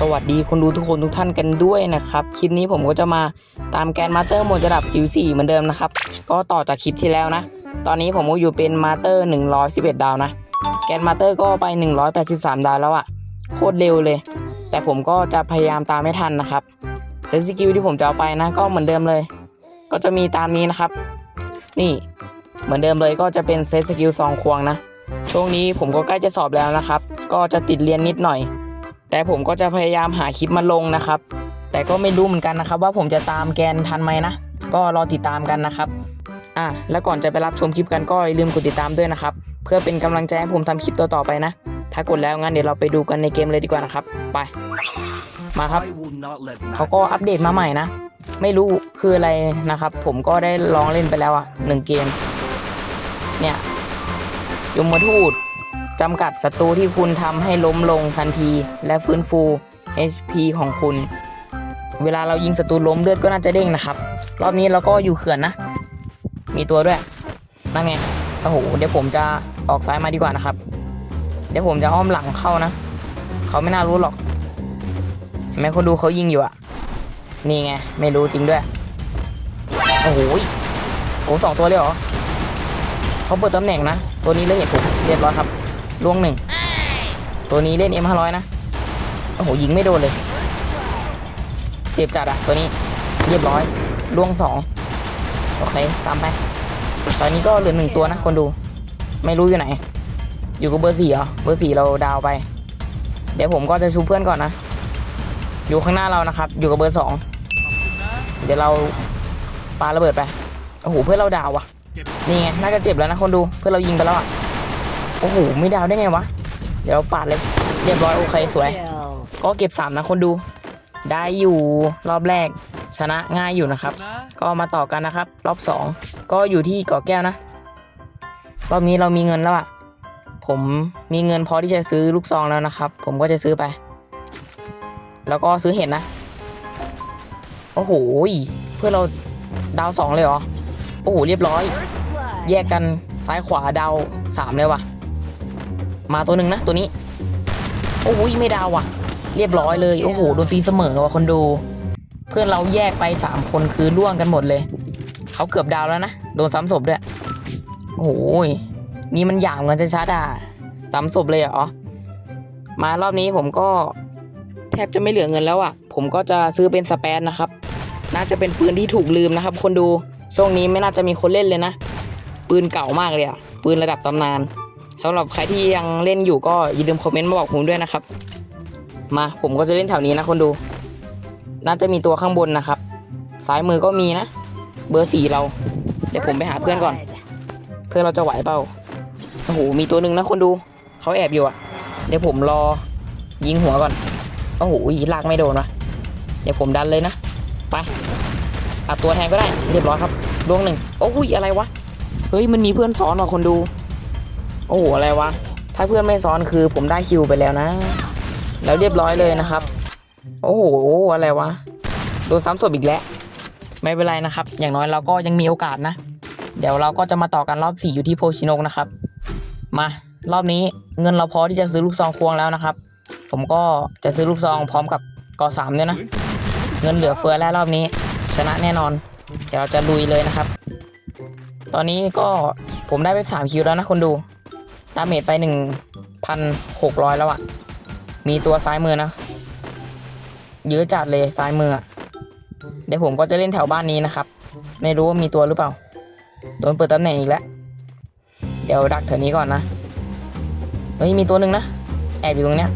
สวัสดีคนดูทุกคนทุกท่านกันด้วยนะครับ คลิปนี้ผมก็จะมาตามแกนมาสเตอร์หมดระดับสิวสี่เหมือนเดิมนะครับ ก็ต่อจากคลิปที่แล้วนะ ตอนนี้ผมก็อยู่เป็นมาสเตอร์ 111 ดาวนะ แกนมาสเตอร์ก็ไป 183 ดาวแล้วอะโคตรเร็วเลย แต่ผมก็จะพยายามตามไม่ทันนะครับเซนสกิลที่ผมจะเอาไปนะ ก็เหมือนเดิมเลย ก็จะมีตามนี้นะครับ นี่เหมือนเดิมเลยก็จะเป็นเซตสกิลซองควงนะ ช่วงนี้ผมก็ใกล้จะสอบแล้วนะครับ ก็จะติดเรียนนิดหน่อย แต่ผมก็จะพยายามหาคลิปมาลงนะครับ แต่ก็ไม่รู้เหมือนกันนะครับ ว่าผมจะตามแกนทันไหมนะ ก็รอติดตามกันนะครับอะแล้วก่อนจะไปรับชมคลิปกันก็อย่าลืมกดติดตามด้วยนะครับ เพื่อเป็นกำลังใจให้ผมทำคลิปต่อๆไปนะ ถ้ากดแล้วงั้นเดี๋ยวเราไปดูกันในเกมเลยดีกว่านะครับ ไป มาครับเขาก็อัปเดตมาใหม่นะ ไม่รู้คืออะไรนะครับ ผมก็ได้ลองเล่นไปแล้วอะหนึ่งเกม เนี่ยยมทูต จำกัดศัตรูที่คุณทำให้ล้มลงทันที และฟื้นฟู HP ของคุณ เวลาเรายิงศัตรูล้มเลือดก็น่าจะเด้งนะครับ รอบนี้เราก็อยู่เขื่อนนะ มีตัวด้วยนั่นไงโอ้โหเดี๋ยวผมจะออกซ้ายมาดีกว่านะครับ เดี๋ยวผมจะอ้อมหลังเข้านะ เขาไม่น่ารู้หรอกเห็นไมคนดูเขายิงอยู่อะนี่ไง ไม่รู้จริงด้วย โอ้โหโอ้สองตัวเลยเหรอเขาเปิดตำแหน่งนะ ตัวนี้เล่นเห็ดผมเรียบร้อยครับ ล่วงหนึ่ง ตัวนี้เล่น M500 นะ โอ้โห ยิงไม่โดนเลย เจ็บจัดอะตัวนี้ เรียบร้อย ล่วงสอง โอเคซ้ำไป ตอนนี้ก็เหลือหนึ่งตัวนะ คนดู ไม่รู้อยู่ไหน อยู่กับเบอร์สี่เหรอ เบอร์สี่เราดาวไป เดี๋ยวผมก็จะชูเพื่อนก่อนนะ อยู่ข้างหน้าเรานะครับ อยู่กับเบอร์สอง เดี๋ยวเราปาระเบิดไป โอ้โห เพื่อนเราดาวว่ะนี่ไง น่าจะเจ็บแล้วนะคนดู เพื่อนเรายิงไปแล้วอะ อ้โหไม่ดาวได้ไงวะ เดี๋ยวเราปาดเลย เรียบร้อยโอเคสวย ก็เก็บสามนะคนดู ได้อยู่รอบแรก ชนะง่ายอยู่นะครับ ก็มาต่อกันนะครับ รอบสองก็อยู่ที่เกาะแก้วนะ รอบนี้เรามีเงินแล้วอะผมมีเงินพอที่จะซื้อลูกซองแล้วนะครับ ผมก็จะซื้อไป แล้วก็ซื้อเห็ดนะ โอ้โหเพื่อเราดาวสองเลยเหรอ โอ้โหเรียบร้อย แยกกันซ้ายขวาดาวสามเลยว่ะ มาตัวหนึ่งนะตัวนี้ โอ้โหไม่ดาวว่ะ เรียบร้อยเลย โอ้โหโดนตีเสมอว่ะคนดู เพื่อนเราแยกไปสามคนคือล่วงกันหมดเลย เขาเกือบดาวแล้วนะ โดนซ้ำศพด้วย โอ้โหนี่มันหยามกันชัดๆอะซ้ำศพเลยเหรอ มารอบนี้ผมก็แทบจะไม่เหลือเงินแล้วอะ ผมก็จะซื้อเป็นสเปนนะครับ น่าจะเป็นปืนที่ถูกลืมนะครับ คนดู ช่วงนี้ไม่น่าจะมีคนเล่นเลยนะ ปืนเก่ามากเลยอะ ปืนระดับตำนาน สำหรับใครที่ยังเล่นอยู่ก็อย่าลืมคอมเมนต์มาบอกผมด้วยนะครับ มาผมก็จะเล่นแถวนี้นะคนดู น่าจะมีตัวข้างบนนะครับ ซ้ายมือก็มีนะ เบอร์สี่เรา เดี๋ยวผมไปหาเพื่อนก่อน เพื่อนเราจะไหวเปล่าโอ้โหมีตัวหนึ่งนะคนดูเขาแอบอยู่อะเดี๋ยวผมรอยิงหัวก่อนโอ้โหลากไม่โดนวะเดี๋ยวผมดันเลยนะไปอัดตัวแทนก็ได้เรียบร้อยครับดวงหนึ่งโอ้ยอะไรวะเฮ้ยมันมีเพื่อนซ้อนว่ะคนดู โอ้โหอะไรวะ ถ้าเพื่อนไม่ซ้อนคือผมได้คิวไปแล้วนะ แล้วเรียบร้อยเลยนะครับ โอ้โหอะไรวะ โดนซ้ำศพอีกแล้ว ไม่เป็นไรนะครับ อย่างน้อยเราก็ยังมีโอกาสนะ เดี๋ยวเราก็จะมาต่อกันรอบสี่อยู่ที่โพชิโนกนะครับ มารอบนี้เงินเราพอที่จะซื้อลูกซองควงแล้วนะครับ ผมก็จะซื้อลูกซองพร้อมกับกอสามเนี่ยนะ เงินเหลือเฟือแล้วรอบนี้ ชนะแน่นอน เดี๋ยวเราจะลุยเลยนะครับ ตอนนี้ก็ผมได้ไปสามคิวแล้วนะคนดู ดาเมจไปหนึ่งพันหกร้อยแล้วอะมีตัวซ้ายมือนะ เยอะจัดเลยซ้ายมือเดี๋ยวผมก็จะเล่นแถวบ้านนี้นะครับ ไม่รู้ว่ามีตัวหรือเปล่า โดนเปิดตำแหน่งอีกแล้ว เดี๋ยวดักแถวนี้ก่อนนะ เฮ้ย มีตัวหนึ่งนะ แอบอยู่ตรงเนี้ย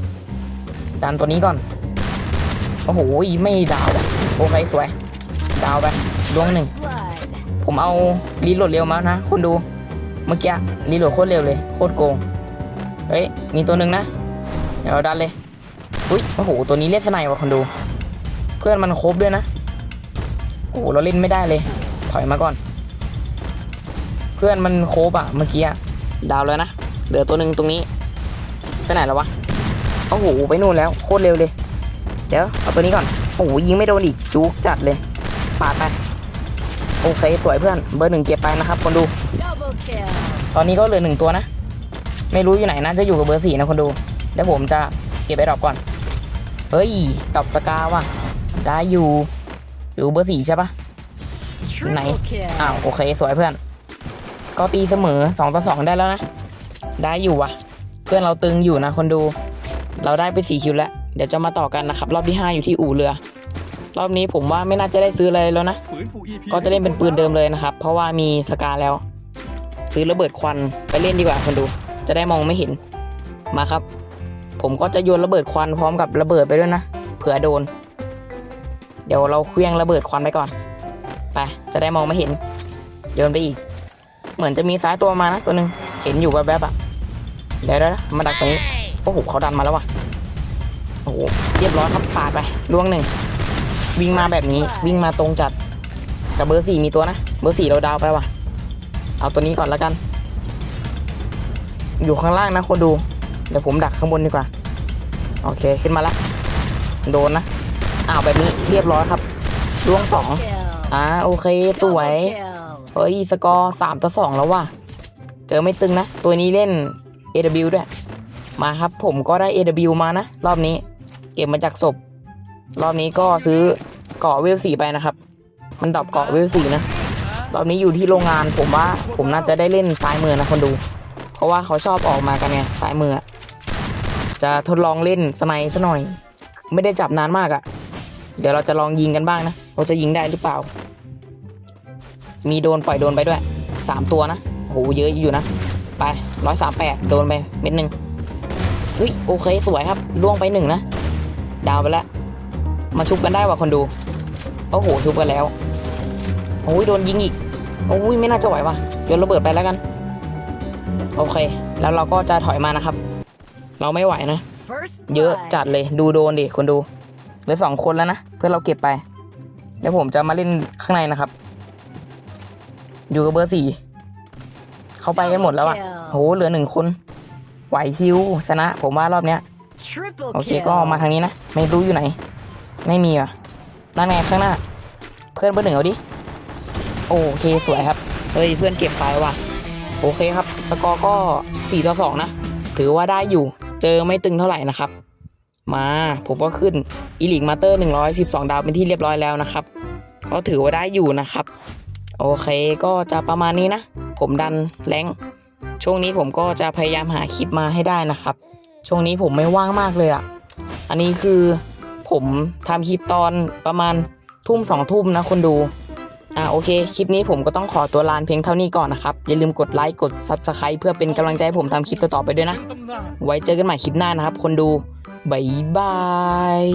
ดันตัวนี้ก่อน โอ้โห ไม่ดาว โอเคสวย ดาวไปดวงหนึ่ง ผมเอารีโหลดเร็วมานะคนดู เมื่อกี้รีโหลดโคตรเร็วเลย โคตรโกง เฮ้ย มีตัวหนึ่งนะ เดี๋ยวดันเลย อุ้ย โอ้โห ตัวนี้เล่นสไนว่ะคนดู เพื่อนมันครบด้วยนะ โอ้โห เราเล่นไม่ได้เลย ถอยมาก่อน เพื่อนมันโคบอะเมื่อกี้ดาวแล้วนะ เหลือตัวหนึ่งตรงนี้ ไปไหนแล้ววะ โอ้โห ไปนู่นแล้ว โคตรเร็วเลย เดี๋ยว เอาตัวนี้ก่อน โอ้โห ยิงไม่โดนอีก จุกจัดเลย ปาดไป โอเค สวยเพื่อน เบอร์หนึ่งเก็บไปนะครับคนดู ตอนนี้ก็เหลือหนึ่งตัวนะ ไม่รู้อยู่ไหนนะจะอยู่กับเบอร์สี่นะคนดูเดี๋ยวผมจะเก็บไอ้ดอกก่อน เฮ้ยดอกสกาว่ะ ได้อยู่ อยู่เบอร์สี่ใช่ปะไหน อ้าวโอเคสวยเพื่อน ก็ตีเสมอสองต่อสองได้แล้วนะ ได้อยู่ว่ะ เพื่อนเราตึงอยู่นะคนดู เราได้ไปสี่คิวแล้ว เดี๋ยวจะมาต่อกันนะครับ รอบที่ห้าอยู่ที่อู่เรือ รอบนี้ผมว่าไม่น่าจะได้ซื้ออะไรแล้วนะ ก็จะเล่นเป็นปืนเดิมเลยนะครับ เพราะว่ามีสกาแล้ว ซื้อระเบิดควันไปเล่นดีกว่าคนดู จะได้มองไม่เห็นมาครับ ผมก็จะโยนระเบิดควันพร้อมกับระเบิดไปด้วยนะเผื่อโดน เดี๋ยวเราเคลี้ยงระเบิดควันไปก่อนไปจะได้มองไม่เห็น โยนไปอีก เหมือนจะมีซ้ายตัวมานะตัวหนึ่งเห็นอยู่แวบๆอะเดี๋ยวนะมาดักตรงนี้โอ้โหเขาดันมาแล้วว่ะโอ้โหเรียบร้อยครับปาดไปล่วงหนึ่งวิ่งมาแบบนี้วิ่งมาตรงจัดกับเบอร์สี่มีตัวนะ เบอร์สี่เราดาวไปว่ะ เอาตัวนี้ก่อนแล้วกัน อยู่ข้างล่างนะคนดู เดี๋ยวผมดักข้างบนดีกว่า โอเคขึ้นมาละโดนนะอ้าวแบบนี้เรียบร้อยครับล่วงสองอ่าโอเคสวยเฮ้ยสกอร์สามต่อสองแล้วว่ะ เจอไม่ตึงนะ ตัวนี้เล่น AW ด้วย มาครับผมก็ได้ AW มานะ รอบนี้ เก็บมาจากศพ รอบนี้ก็ซื้อเกาะเวลสี่ไปนะครับ มันดรอปเกาะเวลสี่นะ รอบนี้อยู่ที่โรงงานผมว่าผมน่าจะได้เล่นซ้ายมือนะคนดู เพราะว่าเขาชอบออกมากันไงซ้ายมือ จะทดลองเล่นสไนซะหน่อย ไม่ได้จับนานมากอะ่ะ เดี๋ยวเราจะลองยิงกันบ้างนะว่าจะยิงได้หรือเปล่า มีโดนปล่อยโดนไปด้วยสามตัวนะโหเยอะอยู่นะ ไปร้อยสามแปดโดนไปเม็ดหนึ่งเฮ้ยโอเคสวยครับล่วงไปหนึ่งนะดาวไปแล้วมาชุบกันได้ว่ะคนดูโอ้โหชุบกันแล้ว โอ้ยโดนยิงอีกโอ้ยไม่น่าจะไหวว่ะโยนระเบิดไปแล้วกัน โอเค แล้วเราก็จะถอยมานะครับ เราไม่ไหวนะ First เยอะ blood. จัดเลยดูโดนดิคนดูเหลือสองคนแล้วนะเพื่อนเราเก็บไปเดี๋ยวผมจะมาเล่นข้างในนะครับ อยู่กับเบอร์สี่เขาไปกันหมดแล้วอะโหเหลือหนึ่งคน ไหวชิวชนะ ผมว่ารอบเนี้ย Triple โอเค kill. ก็มาทางนี้นะ ไม่รู้อยู่ไหน ไม่มีว่ะนั่นไงข้างหน้า เพื่อนเบอร์หนึ่งเอาดิ โอเคสวยครับ เฮ้ยเพื่อนเก็บไปว่ะ โอเคครับ สกอร์ก็4ต่อ2นะ ถือว่าได้อยู่ เจอไม่ตึงเท่าไหร่นะครับ มาผมก็ขึ้นอีลิกมาเตอร์ 112 ดาวเป็นที่เรียบร้อยแล้วนะครับ ก็ถือว่าได้อยู่นะครับ โอเคก็จะประมาณนี้นะ ผมดันแรงช่วงนี้ผมก็จะพยายามหาคลิปมาให้ได้นะครับ ช่วงนี้ผมไม่ว่างมากเลยอะ่ะ อันนี้คือผมทำคลิปตอนประมาณทุ่มสองทุ่มนะคนดู อ่าโอเค คลิปนี้ผมก็ต้องขอตัวลานเพียงเท่านี้ก่อนนะครับ อย่าลืมกดไลค์กด Subscribe เพื่อเป็นกำลังใจให้ผมทำคลิปต่อๆไปด้วยนะ ไว้เจอกันใหม่คลิปหน้านะครับ คนดูบายบาย